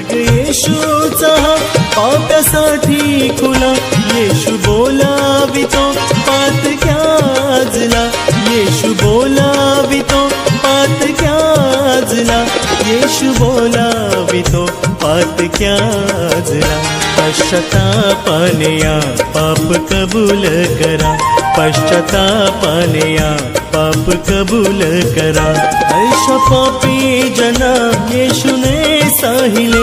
मार्ग येशूचा पाप्यासाठी खुला. येशू बोलावितो, पात क्याजला येशू बोलावितो, पात क्याजला येशू बोलावितो, पात क्याजला पश्चातापाने या पाप कबूल करा. पश्चातापाने या पाप कबूल करा. ऐशा पापी जना, येशूने साहिले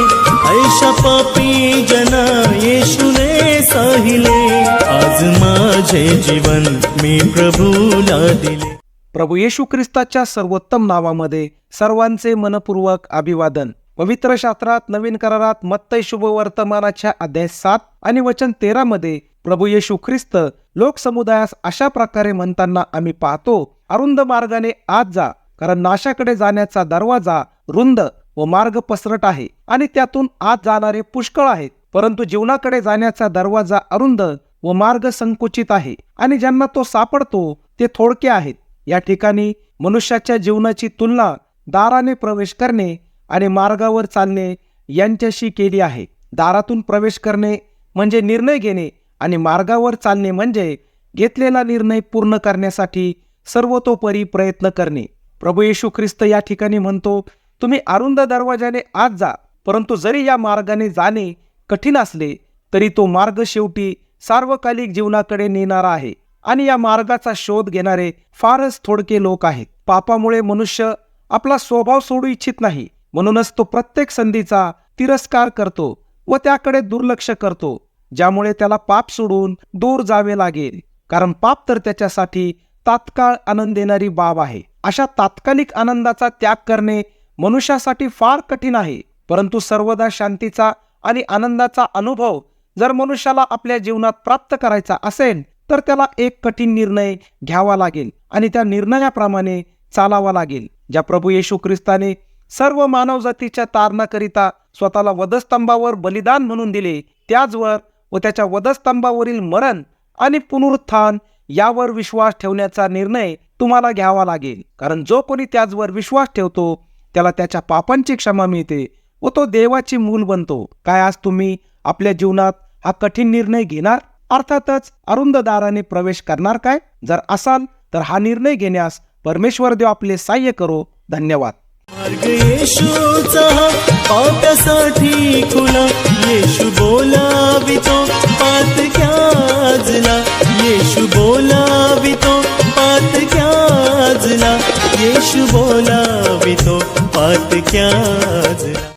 ऐशा पापी जना येशूने साहिले. आज माझे जीवन मी प्रभूला दिले. प्रभू येशू ख्रिस्ताच्या सर्वोत्तम नावामध्ये सर्वांचे मनपूर्वक अभिवादन. पवित्र शास्त्रात नवीन करारात मत्तय शुभ वर्तमानाच्या अध्याय सात आणि वचन तेरा मध्ये प्रभू येशू ख्रिस्त लोकसमुदायास अशा प्रकारे म्हणताना आम्ही पाहतो अरुंद मार्गाने आत जा कारण नाशाकडे जाण्याचा दरवाजा रुंद व मार्ग पसरट आहे आणि त्यातून आत जाणारे पुष्कळ आहेत. परंतु जीवनाकडे जाण्याचा दरवाजा अरुंद व मार्ग संकुचित आहे आणि ज्यांना तो सापडतो ते थोडके आहेत. या ठिकाणी मनुष्याच्या जीवनाची तुलना दाराने प्रवेश करणे आणि मार्गावर चालणे यांच्याशी केली आहे. दारातून प्रवेश करणे म्हणजे निर्णय घेणे आणि मार्गावर चालणे म्हणजे घेतलेला निर्णय पूर्ण करण्यासाठी सर्वतोपरी प्रयत्न करणे. प्रभू येशू ख्रिस्त या ठिकाणी म्हणतो तुम्ही अरुंद दरवाजाने आत जा परंतु जरी या मार्गाने जाणे कठीण असले तरी तो मार्ग शेवटी सार्वकालिक जीवनाकडे नेणारा आहे आणि या मार्गाचा शोध घेणारे फारच थोडके लोक आहेत. पापामुळे मनुष्य आपला स्वभाव सोडू इच्छित नाही म्हणूनच तो प्रत्येक संधीचा तिरस्कार करतो व त्याकडे दुर्लक्ष करतो ज्यामुळे त्याला पाप सोडून दूर जावे लागेल. कारण पाप तर त्याच्यासाठी तात्काळ आनंद देणारी बाब आहे. अशा तात्कालिक आनंदाचा त्याग करणे मनुष्यासाठी फार कठीण आहे परंतु सर्वदा शांतीचा आणि आनंदाचा अनुभव जर मनुष्याला आपल्या जीवनात प्राप्त करायचा असेल तर त्याला एक कठीण निर्णय घ्यावा लागेल आणि त्या निर्णयाप्रमाणे चालावा लागेल. ज्या प्रभू येशू ख्रिस्ताने सर्व मानवजातीच्या तारणाकरिता स्वतःला वधस्तंभावर बलिदान म्हणून दिले त्याचवर व त्याच्या वधस्तंभावरील मरण आणि पुनरुत्थान यावर विश्वास ठेवण्याचा निर्णय तुम्हाला घ्यावा लागेल. कारण जो कोणी त्याचवर विश्वास ठेवतो त्याला त्याच्या पापांची क्षमा मिळते व तो देवाची मूल बनतो. काय आज तुम्ही आपल्या जीवनात हा कठीण निर्णय घेणार? अर्थातच अरुंद दाराने प्रवेश करणार काय? जर असाल तर हा निर्णय घेण्यास परमेश्वर देव आपले सहाय्य करो. धन्यवाद. मार्ग येशूचा पाप्यासाठी खुला. येशू बोलावितो. पात क्याजला येशू बोलावितो पात क्याजला.